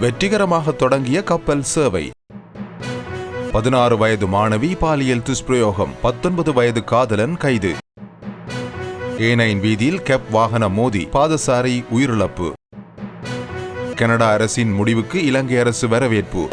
வெற்றிகரமாக தொடங்கிய கப்பல் சேவை. பதினாறு வயது மாணவி பாலியல் துஷ்பிரயோகம் பத்தொன்பது வயது காதலன் கைது. ஏனைன் வீதியில் கெப் வாகனம் மோதி பாதசாரி உயிரிழப்பு. கனடா அரசின் முடிவுக்கு இலங்கை அரசு வரவேற்பு.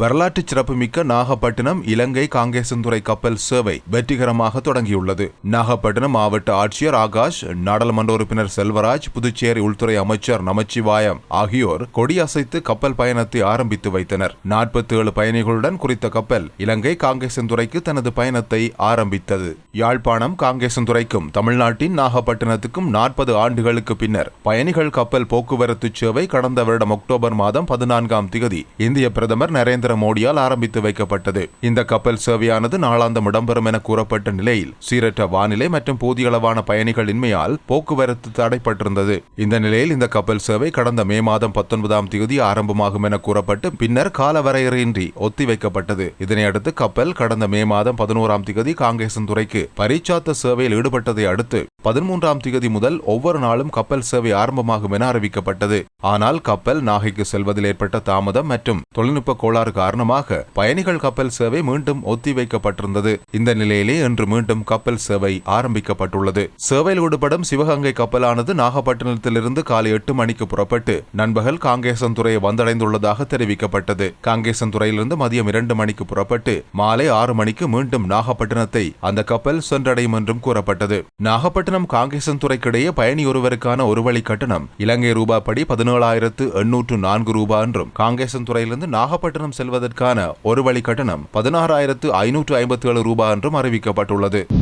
வரலாற்று சிறப்புமிக்க நாகப்பட்டினம் இலங்கை காங்கேசன்துறை கப்பல் சேவை வெற்றிகரமாக தொடங்கியுள்ளது. நாகப்பட்டினம் மாவட்ட ஆட்சியர் ஆகாஷ் நாடாளுமன்ற உறுப்பினர் செல்வராஜ் புதுச்சேரி உள்துறை அமைச்சர் நமச்சிவாயம் ஆகியோர் கொடியசைத்து கப்பல் பயணத்தை ஆரம்பித்து வைத்தனர். நாற்பத்தி ஏழு பயணிகளுடன் குறித்த கப்பல் இலங்கை காங்கேசன்துறைக்கு தனது பயணத்தை ஆரம்பித்தது. யாழ்ப்பாணம் காங்கேசந்துறைக்கும் தமிழ்நாட்டின் நாகப்பட்டினத்துக்கும் நாற்பது ஆண்டுகளுக்கு பின்னர் பயணிகள் கப்பல் போக்குவரத்து சேவை கடந்த வருடம் அக்டோபர் மாதம் பதினான்காம் திகதி இந்திய பிரதமர் நரேந்திர மோடியால் ஆரம்பித்து வைக்கப்பட்டது. இந்த கப்பல் சேவையானது நாளாந்தம் இடம்பெறும் என கூறப்பட்ட நிலையில் சீரற்ற வானிலை மற்றும் போதிய அளவான பயணிகள் இன்மையால் போக்குவரத்து தடைப்பட்டிருந்தது. இந்த நிலையில் இந்த கப்பல் சேவை கடந்த மே மாதம் பத்தொன்பதாம் தேதி ஆரம்பமாகும் என கூறப்பட்டு பின்னர் காலவரையறையின்றி ஒத்திவைக்கப்பட்டது இதனையடுத்து கப்பல் கடந்த மே மாதம் பதினோராம் திகதி காங்கேசன் துறைக்கு பரிச்சாத்த சேவையில் ஈடுபட்டதை அடுத்து பதிமூன்றாம் திகதி முதல் ஒவ்வொரு நாளும் கப்பல் சேவை ஆரம்பமாகும் என அறிவிக்கப்பட்டது. ஆனால் கப்பல் நாகைக்கு செல்வதில் ஏற்பட்ட தாமதம் மற்றும் தொழில்நுட்ப கோளாறு காரணமாக பயணிகள் கப்பல் சேவை மீண்டும் ஒத்திவைக்கப்பட்டிருந்தது இந்த நிலையிலே இன்று மீண்டும் கப்பல் சேவை ஆரம்பிக்கப்பட்டுள்ளது. சேவையில் ஈடுபடும் சிவகங்கை கப்பலானது நாகப்பட்டினத்திலிருந்து காலை எட்டு மணிக்கு புறப்பட்டு நண்பகல் காங்கேசன்துறையை வந்தடைந்துள்ளதாக தெரிவிக்கப்பட்டது. காங்கேசன்துறையிலிருந்து மதியம் இரண்டு மணிக்கு புறப்பட்டு மாலை ஆறு மணிக்கு மீண்டும் நாகப்பட்டினத்தை அந்த கப்பல் சென்றடையும் என்றும் கூறப்பட்டது. நாகப்பட்டினம் காங்கேசன்துறைக்கிடையே பயணி ஒருவருக்கான ஒரு வழி கட்டணம். இலங்கை ரூபாய் படி பதினேழாயிரத்து எண்ணூற்று நான்கு ரூபாய் என்றும் காங்கேசன்துறையிலிருந்து நாகப்பட்டினம் செல்வதற்கான ஒரு வழி கட்டணம் பதினாறாயிரத்து ஐநூற்று ஐம்பத்தி ஏழு ரூபாய் என்றும் அறிவிக்கப்பட்டுள்ளது.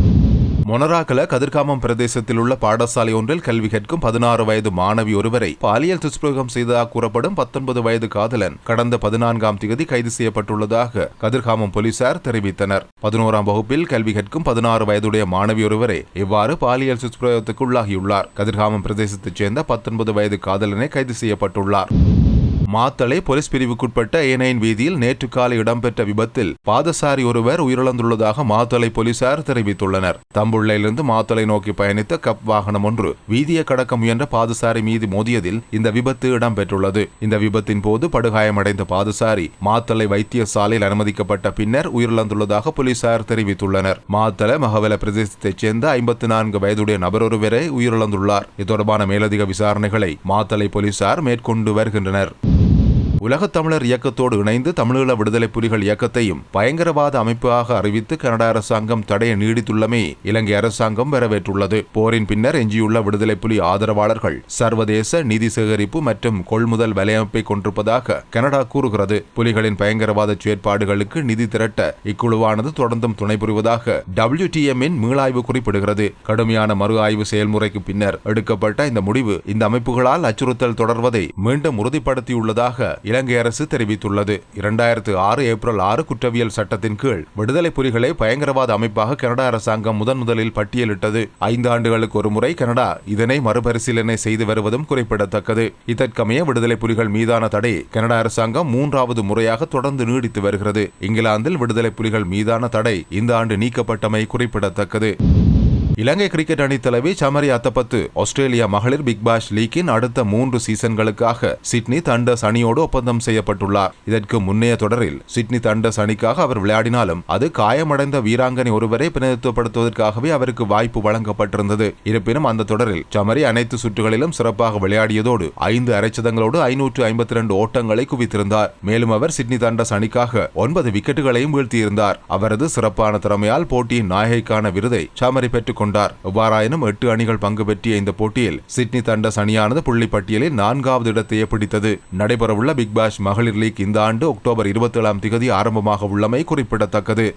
மொனராகல கதிர்காமம் பிரதேசத்தில் உள்ள பாடசாலை ஒன்றில் கல்வி கேட்கும் பதினாறு வயது மாணவி ஒருவரை பாலியல் துஷ்பிரயோகம் செய்ததாக கூறப்படும் பத்தொன்பது வயது காதலன் கடந்த பதினான்காம் தேதி கைது செய்யப்பட்டுள்ளதாக கதிர்காமம் போலீசார் தெரிவித்தனர். பதினோராம் வகுப்பில் கல்வி கேட்கும் பதினாறு வயதுடைய மாணவி ஒருவரை இவ்வாறு பாலியல் துஷ்பிரயோகத்துக்கு உள்ளாகியுள்ளார். கதிர்காமம் பிரதேசத்தைச் சேர்ந்த பத்தொன்பது வயது காதலனை கைது செய்யப்பட்டுள்ளார். மாத்தளை போலீஸ் பிரிவுக்குட்பட்ட ஏனையின் வீதியில் நேற்று காலை இடம்பெற்ற விபத்தில் பாதசாரி ஒருவர் உயிரிழந்துள்ளதாக மாத்தளை போலீசார் தெரிவித்துள்ளனர். தம்புள்ளையிலிருந்து மாத்தளை நோக்கி பயணித்த கப் வாகனம் ஒன்று வீதியை கடக்க முயன்ற பாதசாரி மீது மோதியதில் இந்த விபத்து இடம்பெற்றுள்ளது. இந்த விபத்தின் போது படுகாயமடைந்த பாதசாரி மாத்தளை வைத்தியசாலையில் அனுமதிக்கப்பட்ட பின்னர் உயிரிழந்துள்ளதாக போலீசார் தெரிவித்துள்ளனர். மாத்தளை மகவல பிரதேசத்தைச் சேர்ந்த ஐம்பத்தி நான்கு வயதுடைய நபர் ஒருவரை உயிரிழந்துள்ளார். இது தொடர்பான மேலதிக விசாரணைகளை மாத்தளை போலீசார் மேற்கொண்டு வருகின்றனர். உலகத் தமிழர் இயக்கத்தோடு இணைந்து தமிழீழ விடுதலை புலிகள் இயக்கத்தையும் பயங்கரவாத அமைப்பாக அறிவித்து கனடா அரசாங்கம் தடைய நீடித்துள்ளமே இலங்கை அரசாங்கம் வரவேற்றுள்ளது. போரின் பின்னர் எஞ்சியுள்ள விடுதலை புலி ஆதரவாளர்கள் சர்வதேச நிதி சேகரிப்பு மற்றும் கொள்முதல் வலையமைப்பை கொண்டிருப்பதாக கனடா கூறுகிறது. புலிகளின் பயங்கரவாத செயற்பாடுகளுக்கு நிதி திரட்ட இக்குழுவானது தொடர்ந்தும் துணை புரிவதாக WTM இன் மீளாய்வு குறிப்பிடுகிறது. கடுமையான மறு ஆய்வு செயல்முறைக்கு பின்னர் எடுக்கப்பட்ட இந்த முடிவு இந்த அமைப்புகளால் அச்சுறுத்தல் தொடர்வதை மீண்டும் உறுதிப்படுத்தியுள்ளதாக இலங்கை அரசு தெரிவித்துள்ளது. இரண்டாயிரத்து ஆறு ஏப்ரல் ஆறு குற்றவியல் சட்டத்தின் கீழ் விடுதலை புலிகளை பயங்கரவாத அமைப்பாக கனடா அரசாங்கம் முதன் முதலில் பட்டியலிட்டது. ஐந்து ஆண்டுகளுக்கு ஒருமுறை கனடா இதனை மறுபரிசீலனை செய்து வருவதும் குறிப்பிடத்தக்கது. இதற்கமைய விடுதலை புலிகள் மீதான தடை கனடா அரசாங்கம் மூன்றாவது முறையாக தொடர்ந்து நீடித்து வருகிறது. இங்கிலாந்தில் விடுதலை புலிகள் மீதான தடை இந்த ஆண்டு நீக்கப்பட்டமை குறிப்பிடத்தக்கது. இலங்கை கிரிக்கெட் அணி தலைவி சமரி அத்தப்பத்து ஆஸ்திரேலியா மகளிர் பிக் பாஷ் லீக்கின் அடுத்த மூன்று சீசன்களுக்காக சிட்னி தண்டஸ் அணியோடு ஒப்பந்தம் செய்யப்பட்டுள்ளார். இதற்கு முன்னைய தொடரில் சிட்னி தண்டஸ் அணிக்காக அவர் விளையாடினாலும் அது காயமடைந்த வீராங்கனை ஒருவரை பிரதிநிதித்துவப்படுத்துவதற்காகவே அவருக்கு வாய்ப்பு வழங்கப்பட்டிருந்தது. இருப்பினும் அந்த தொடரில் சமரி அனைத்து சுற்றுகளிலும் சிறப்பாக விளையாடியதோடு ஐந்து அரைச்சதங்களோடு ஐநூற்று ஐம்பத்தி இரண்டு ஓட்டங்களை குவித்திருந்தார். மேலும் அவர் சிட்னி தண்டஸ் அணிக்காக ஒன்பது விக்கெட்டுகளையும் வீழ்த்தியிருந்தார். அவரது சிறப்பான திறமையால் போட்டியின் நாயகிக்கான விருதை சமரி பெற்றுக் கொண்டார். எவ்வாறாயினும் எட்டு அணிகள் பங்கு பெற்றிய இந்த போட்டியில் சிட்னி தண்டஸ் அணியானது புள்ளி பட்டியலில் நான்காவது இடத்தையே பிடித்தது. நடைபெறவுள்ள பிக் பாஷ் மகளிர் லீக் இந்த ஆண்டு அக்டோபர் இருபத்தி ஏழாம் திகதி ஆரம்பமாக உள்ளமை குறிப்பிடத்தக்கது.